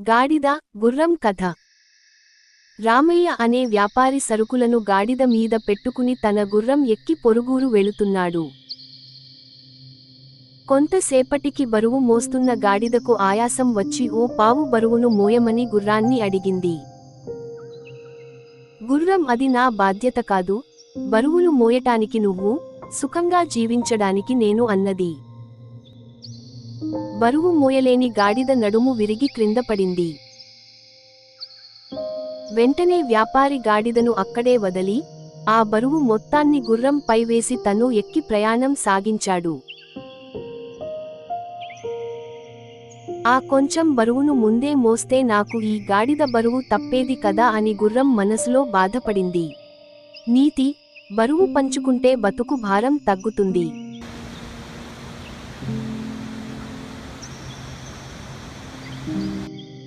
గాడిద గుర్రం కథ. రామయ్య అనే వ్యాపారి సరుకులను గాడిద మీద పెట్టుకుని తన గుర్రం ఎక్కి పొరుగురు వెళుతున్నాడు. కొంతసేపటికి బరువు మోస్తున్న గాడిదకు ఆయాసం వచ్చి ఓ పావు బరువును మోయమని గుర్రాన్ని అడిగింది. గుర్రం అది నా బాధ్యత కాదు బరువులు మోయటానికి నువ్వు సుఖంగా జీవించడానికి నేను అన్నది. బరువు మోయలేని గాడిద నడుము విరిగి క్రింద పడింది. వెంటనే వ్యాపారి గాడిదను అక్కడే వదలి ఆ బరువు మొత్తాన్ని గుర్రం పై వేసి తను ఎక్కి ప్రయాణం సాగించాడు. ఆ కొంచెం బరువును ముందే మోస్తే నాకు ఈ గాడిద బరువు తప్పేది కదా అని గుర్రం మనసులో బాధపడింది. నీతి బరువు పంచుకుంటే బతుకు భారం తగ్గుతుంది. Bye.